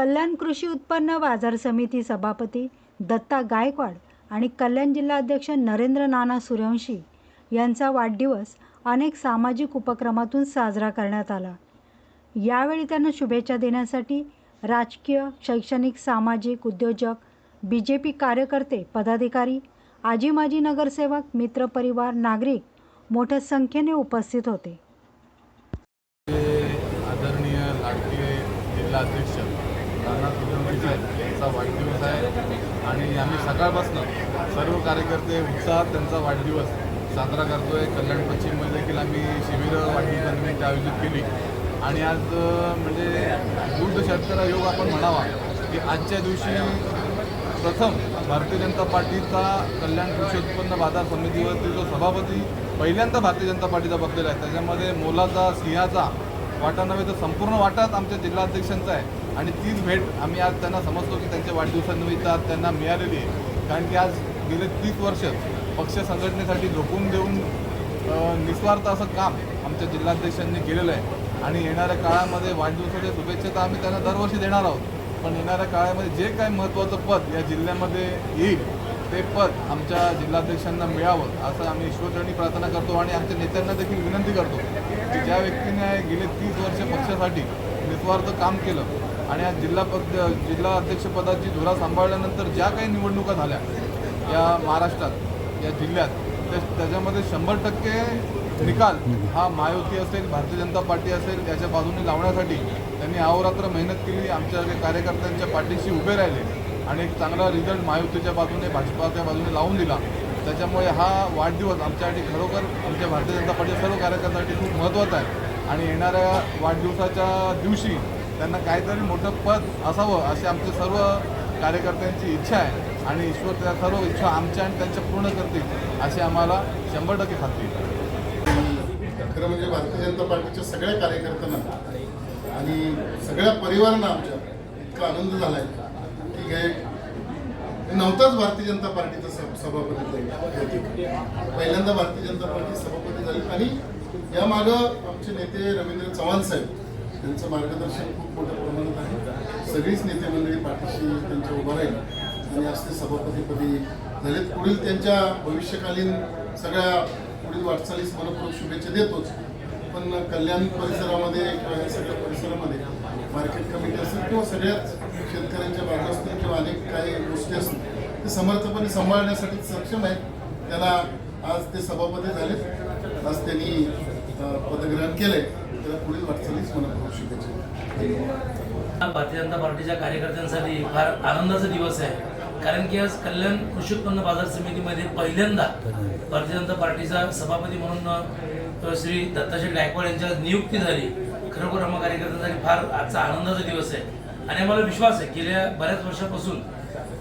कल्याण कृषी उत्पन्न बाजार समिती सभापती दत्ता गायकवाड आणि कल्याण जिल्हाध्यक्ष नरेंद्र नाना सूर्यवंशी यांचा वाढदिवस अनेक सामाजिक उपक्रमातून साजरा करण्यात आला. यावेळी त्यांना शुभेच्छा देण्यासाठी राजकीय शैक्षणिक सामाजिक उद्योजक बी जे पी कार्यकर्ते पदाधिकारी आजी माजी नगरसेवक मित्रपरिवार नागरिक मोठ्या संख्येने उपस्थित होते. आदरणीय लाडके जिल्हाध्यक्ष यांचा वाढदिवस आहे. आणि आम्ही सकाळपासून सर्व कार्यकर्ते उत्साहात त्यांचा वाढदिवस साजरा करतो आहे कल्याण पश्चिममध्ये देखील आम्ही शिबिरं वाढदिवसानिमित्त आयोजित केली. आणि आज म्हणजे दूध शर्करा योग आपण म्हणावा की आजच्या दिवशी प्रथम भारतीय जनता पार्टीचा कल्याण कृषी उत्पन्न बाजार समितीवरती जो सभापती पहिल्यांदा भारतीय जनता पार्टीचा बसलेला आहे त्याच्यामध्ये मोलाचा सिंहाचा वाटा नव्हे तर संपूर्ण वाटाच आमच्या जिल्हाध्यक्षांचा आहे. आणि तीच भेट आम्ही आज त्यांना समजतो की त्यांच्या वाढदिवसानिमित्त आज त्यांना मिळालेली आहे. कारण की आज गेले तीस वर्ष पक्ष संघटनेसाठी झोकून देऊन निस्वार्थ असं काम आमच्या जिल्हाध्यक्षांनी केलेलं आहे. आणि येणाऱ्या काळामध्ये वाढदिवसाच्या शुभेच्छा तर आम्ही त्यांना दरवर्षी देणार आहोत. पण येणाऱ्या काळामध्ये जे काही महत्त्वाचं पद या जिल्ह्यामध्ये येईल ते पद आमच्या जिल्हाध्यक्षांना मिळावं असं आम्ही ईश्वरचरणी प्रार्थना करतो आणि आमच्या नेत्यांना देखील विनंती करतो की ज्या व्यक्तीने गेले तीस वर्ष पक्षासाठी निस्वार्थ काम केलं आणि आज जिल्हा पद जिल्हा अध्यक्षपदाची धुरा सांभाळल्यानंतर ज्या काही निवडणुका झाल्या या महाराष्ट्रात या जिल्ह्यात त्याच्यामध्ये शंभर टक्के निकाल हा महायुती असेल भारतीय जनता पार्टी असेल त्याच्या बाजूने लावण्यासाठी त्यांनी अहोरात्र मेहनत केली आमच्या कार्यकर्त्यांच्या पाठीशी उभे राहिले आणि एक चांगला रिझल्ट महायुतीच्या बाजूने भाजपाच्या बाजूने लावून दिला. त्याच्यामुळे हा वाढदिवस आमच्यासाठी खरोखर आमच्या भारतीय जनता पार्टीच्या सर्व कार्यकर्त्यांसाठी खूप महत्त्वाचा आहे. आणि येणाऱ्या वाढदिवसाच्या दिवशी त्यांना काहीतरी मोठं पद असावं अशी आमच्या सर्व कार्यकर्त्यांची इच्छा आहे. आणि ईश्वर त्या सर्व इच्छा आमच्या आणि त्यांच्या पूर्ण करतील अशी आम्हाला शंभर टक्के खात्री खरं म्हणजे भारतीय जनता पार्टीच्या सगळ्या कार्यकर्त्यांना आणि सगळ्या परिवारांना आमच्या इतका आनंद झाला आहे. की हे नव्हताच भारतीय जनता पार्टीचा स- सभापती झाले. पहिल्यांदा भारतीय जनता पार्टी सभापती झाली. आणि यामागं आमचे नेते रवींद्र चव्हाण साहेब त्यांचं मार्गदर्शन खूप मोठ्या प्रमाणात आहे. सगळीच नेते मंडळी पाठीशी त्यांच्या उभं राहील आणि आज ते सभापतीपदी झालेत. पुढील त्यांच्या भविष्यकालीन सगळ्या पुढील वाटचालीस मनपूर्वक शुभेच्छा देतोच. पण कल्याण परिसरामध्ये किंवा सगळ्या परिसरामध्ये मार्केट कमिटी असेल किंवा सगळ्याच शेतकऱ्यांच्या बाजू असतील किंवा अनेक काही गोष्टी असतील ते समर्थपणे सांभाळण्यासाठी सक्षम आहेत. त्याला आज ते सभापती झालेत. आज त्यांनी पदग्रहण केलंय त्याला पुढील वाटचालीच मला करू शुभेच्छा भारतीय जनता पार्टीच्या कार्यकर्त्यांसाठी फार आनंदाचा दिवस आहे. कारण की आज कल्याण कृषी उत्पन्न बाजार समितीमध्ये पहिल्यांदा भारतीय जनता पार्टीचा सभापती म्हणून श्री दत्ताशेठ गायकवाड यांच्या नियुक्ती झाली. खरोखर आम्हा कार्यकर्त्यांसाठी फार आजचा आनंदाचा दिवस आहे. आणि आम्हाला विश्वास आहे गेल्या बऱ्याच वर्षापासून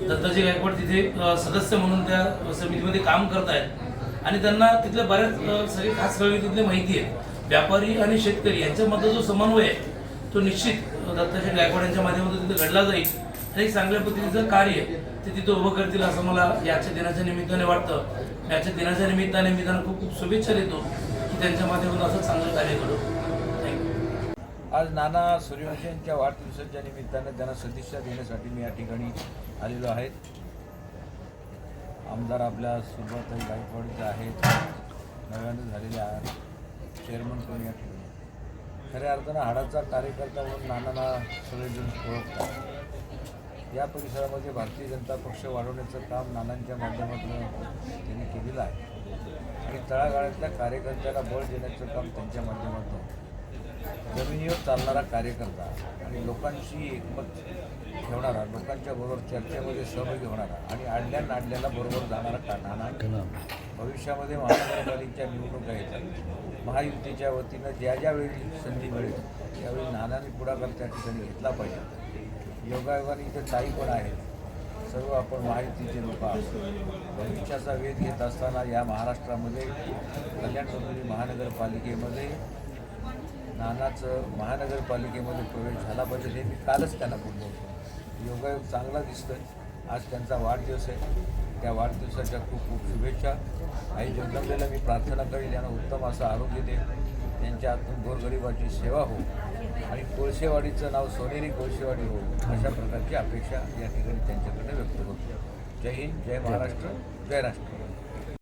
दत्ताजी गायकवाड तिथे सदस्य म्हणून त्या समितीमध्ये काम करत आहेत आणि त्यांना तिथल्या बऱ्याच सगळे खास कळवी तिथली माहिती आहे. व्यापारी आणि शेतकरी यांच्यामधला जो समन्वय आहे तो निश्चित दत्ताशेठ गायकवाड यांच्या माध्यमातून तिथे घडला जाईल. आणि एक चांगल्या पद्धतीचं कार्य ते तिथे उभं करतील असं मला याच्या दिनाच्या निमित्ताने वाटतं. याच्या दिनाच्या निमित्ताने मी त्यांना खूप खूप शुभेच्छा देतो की त्यांच्या माध्यमातून असं चांगलं कार्य करू थँक्यू आज नाना सूर्यवंशी यांच्या वाढदिवसाच्या निमित्ताने त्यांना सदिच्छा देण्यासाठी मी या ठिकाणी आलेलो आहे. आमदार आपल्या सुरुवातही गायकवाडीचे आहेत नव्यानं झालेले आहेत चेअरमन कोणी या ठिकाणी? खऱ्या अर्थानं हाडाचा कार्यकर्ता म्हणून नानांना सगळेजण ओळखतात. या परिसरामध्ये भारतीय जनता पक्ष वाढवण्याचं काम नानांच्या माध्यमातून त्यांनी केलेलं आहे. आणि तळागाळातल्या कार्यकर्त्याला बळ देण्याचं काम त्यांच्या माध्यमातून जमिनीवर चालणारा कार्यकर्ता आणि लोकांशी एकमत ठेवणारा लोकांच्या बरोबर चर्चेमध्ये सहभागी होणारा आणि आडल्या नाडल्याला बरोबर जाणारा का नाना? भविष्यामध्ये महानगरपालिकेच्या निवडणुका येतात. महायुतीच्या वतीनं ज्या ज्यावेळी संधी मिळेल त्यावेळी नानाने पुढाकार त्या ठिकाणी घेतला पाहिजे. योगायोगाने इथे ताई पण आहेत. सर्व आपण महायुतीचे लोक भविष्याचा वेध घेत असताना या महाराष्ट्रामध्ये कल्याण महानगरपालिकेमध्ये नानाचं महानगरपालिकेमध्ये प्रवेश झाला पाहिजे हे मी कालच त्यांना बोललो. होतो योगायोग चांगला दिसतोय. आज त्यांचा वाढदिवस आहे. त्या वाढदिवसाच्या खूप खूप शुभेच्छा. आई जगदंबेला मी प्रार्थना करेल यांना उत्तम असं आरोग्य दे त्यांच्या हातून गोरगरिबाची सेवा हो. आणि कोळशेवाडीचं नाव सोनेरी कोळशेवाडी हो अशा प्रकारची अपेक्षा या ठिकाणी त्यांच्याकडे व्यक्त होते. जय हिंद जय महाराष्ट्र जय राष्ट्र